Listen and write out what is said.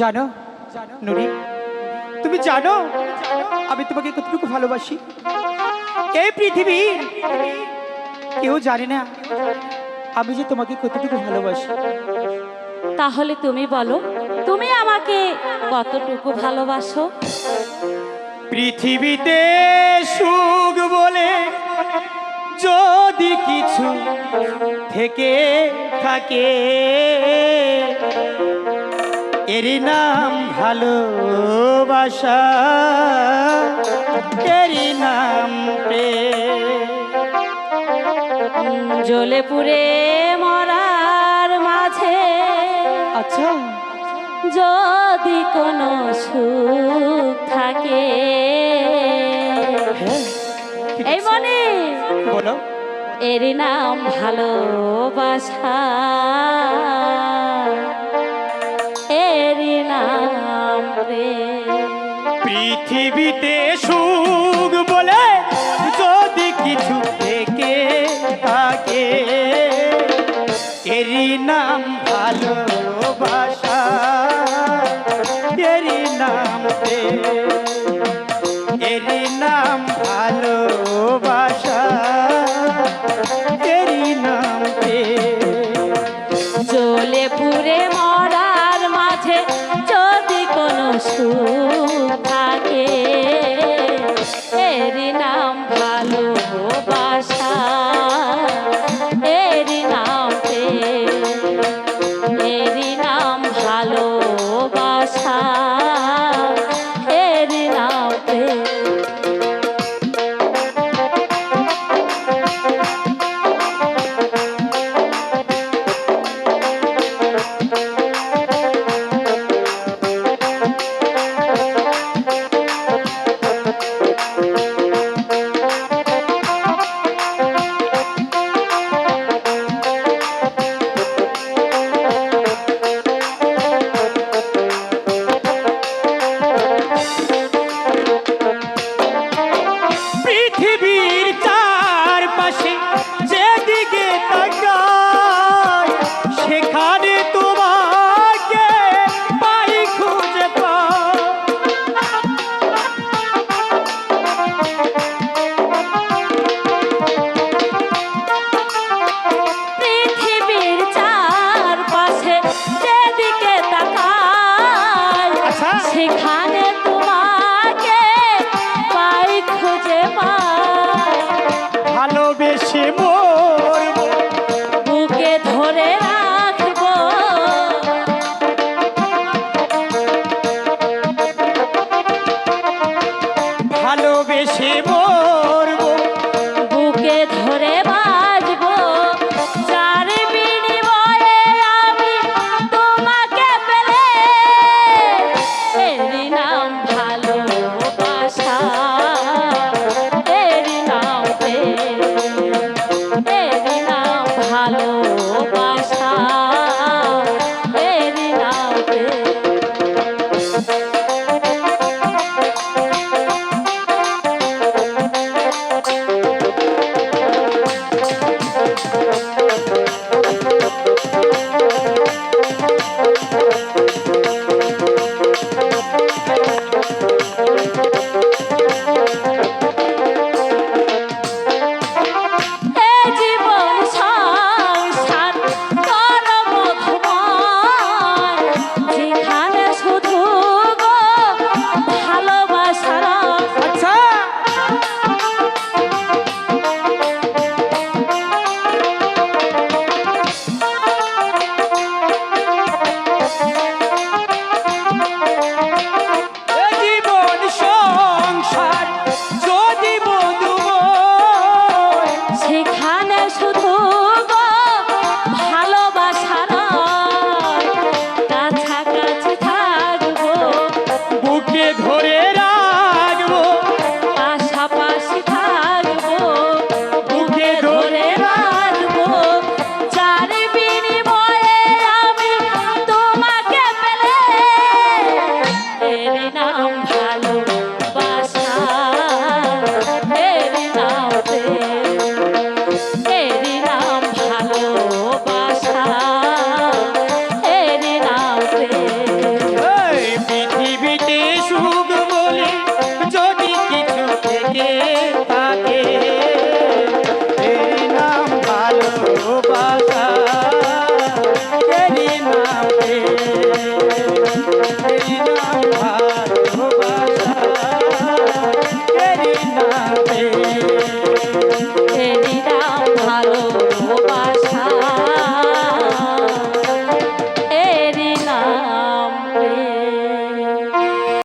জানো নুরি তুমি জানো আমি তোমাকে কতটুকু ভালোবাসি। এই পৃথিবী কেউ জানে না আমি যে তোমাকে কতটুকু ভালোবাসি। তাহলে তুমি বলো তুমি আমাকে কতটুকু ভালোবাসো? পৃথিবীতে সুখ বলে যদি কিছু থেকে থাকে এর নাম ভালোবাসা এর নাম জ্বলে পুড়ে মরার মাঝে আচ্ছা। যদি কোনো সুখ থাকে। হ্যাঁ এই। মনে বলো। এর নাম ভালোবাসা। পৃথিবীতে সুখ বলে যদি কিছু থেকে থাকে এরই নাম ভালোবাসা এরই নাম প্রেম। সেখানে তো